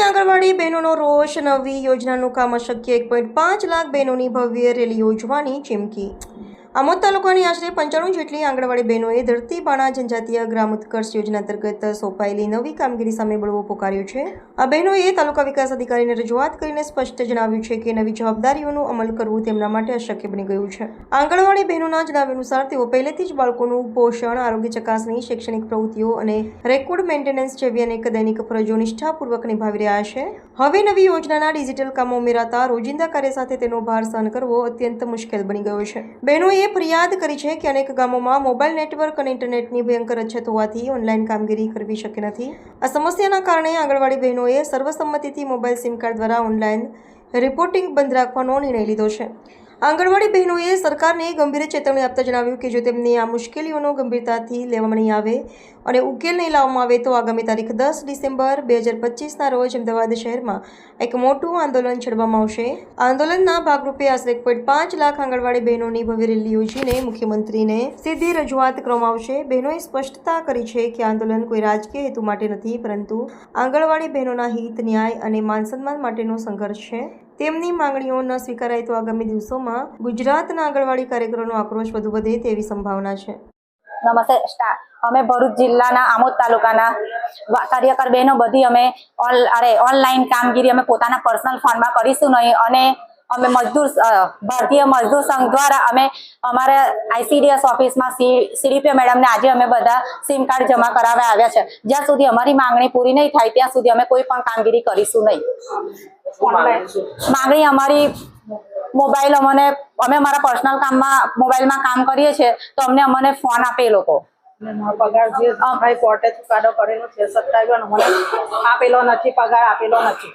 આંગણવાડી બહેનોનો રોષ, નવી યોજનાનું કામ અશક્ય, એક પોઈન્ટ પાંચ લાખ બહેનોની ભવ્ય રેલી યોજવાની ચીમકી. આમોદ તાલુકાની આશરે પંચાણું જેટલી આંગણવાડી બહેનોએ ધરતીપાણા જનજાતીય ગ્રામ ઉત્કર્ષ યોજના અંતર્ગત સોંપાયેલી નવી કામગીરી સામે બળવો પોકાર્યો છે. આ બહેનોએ તાલુકા વિકાસ અધિકારીને રજૂઆત કરીને સ્પષ્ટ જણાવ્યું છે કે નવી જવાબદારીઓનું અમલ કરવું તેમના માટે અશક્ય બની ગયું છે. આંગણવાડી બહેનોના જણાવ્યા અનુસાર, તેઓ પહેલેથી જ બાળકોનું પોષણ, આરોગ્ય ચકાસણી, શૈક્ષણિક પ્રવૃત્તિઓ અને રેકોર્ડ મેન્ટેનન્સ જેવી અનેક દૈનિક ફરજો નિષ્ઠાપૂર્વક નિભાવી રહ્યા છે. હવે નવી યોજનાના ડિજિટલ કામો ઉમેરાતા રોજિંદા કાર્ય સાથે તેનો ભાર સહન કરવો અત્યંત મુશ્કેલ બની ગયો છે. બહેનોએ ફરિયાદ કરી છે કે અનેક ગામોમાં મોબાઈલ નેટવર્ક અને ઇન્ટરનેટની ભયંકર અછત હોવાથી ઓનલાઈન કામગીરી કરવી શક્ય નથી. આ સમસ્યાના કારણે આંગણવાડી બહેનોએ સર્વસંમતિથી મોબાઈલ સિમ કાર્ડ દ્વારા ઓનલાઈન રિપોર્ટિંગ બંધ રાખવાનો નિર્ણય લીધો છે. આંગણવાડી બહેનોએ સરકારને ગંભીર ચેતવણી આપતા જણાવ્યું કે જો તેમની આ મુશ્કેલીઓનો ગંભીરતાથી લેવામાં નહીં આવે અને ઉકેલ નહીં લાવવામાં આવે તો આગામી તારીખ દસ ડિસેમ્બર બે હજાર પચીસના રોજ અમદાવાદ શહેરમાં એક મોટું આંદોલન છેડવામાં આવશે. આંદોલનના ભાગરૂપે આશરે એક પોઈન્ટ પાંચ લાખ આંગણવાડી બહેનોની ભવ્ય રેલી યોજીને મુખ્યમંત્રીને સીધી રજૂઆત કરવામાં આવશે. બહેનોએ સ્પષ્ટતા કરી છે કે આંદોલન કોઈ રાજકીય હેતુ માટે નથી, પરંતુ આંગણવાડી બહેનોના હિત, ન્યાય અને માન સન્માન માટેનો સંઘર્ષ છે. તેમની માંગણીઓ ન સ્વીકારાય તો આગામી દિવસોમાં ગુજરાતના આંગણવાડી કાર્યકરોનો આક્રોશ વધુ વધે તેવી સંભાવના છે. નમસ્તે અમે ભરૂચ જિલ્લાના આમોદ તાલુકાના કાર્યકર બહેનો બધી અમે ઓન અરે, ઓનલાઈન કામગીરી અમે પોતાના પર્સનલ ફોનમાં કરીશું નહીં. અને અમે મજદૂર ભારતીય મજદૂર સંઘ દ્વારા અમે અમારા આઈસીડીએસ ઓફિસમાં સીડીપીઓ મેડમને આજે અમે બધા સિમ કાર્ડ જમા કરાવવા આવ્યા છે. જ્યાં સુધી અમારી માંગણી પૂરી નહીં થાય, ત્યાં સુધી અમે કોઈ પણ કામગીરી કરીશું નહીં. માંગણી અમારી મોબાઈલ અમને અમે અમારા પર્સનલ કામમાં મોબાઈલમાં કામ કરીએ છીએ તો અમને અમને ફોન આપે એ લોકો. પગાર જે ભાઈ કોર્ટે ચુકાદો કરેલો છે સત્તાવીસ મને આપેલો નથી પગાર આપેલો નથી.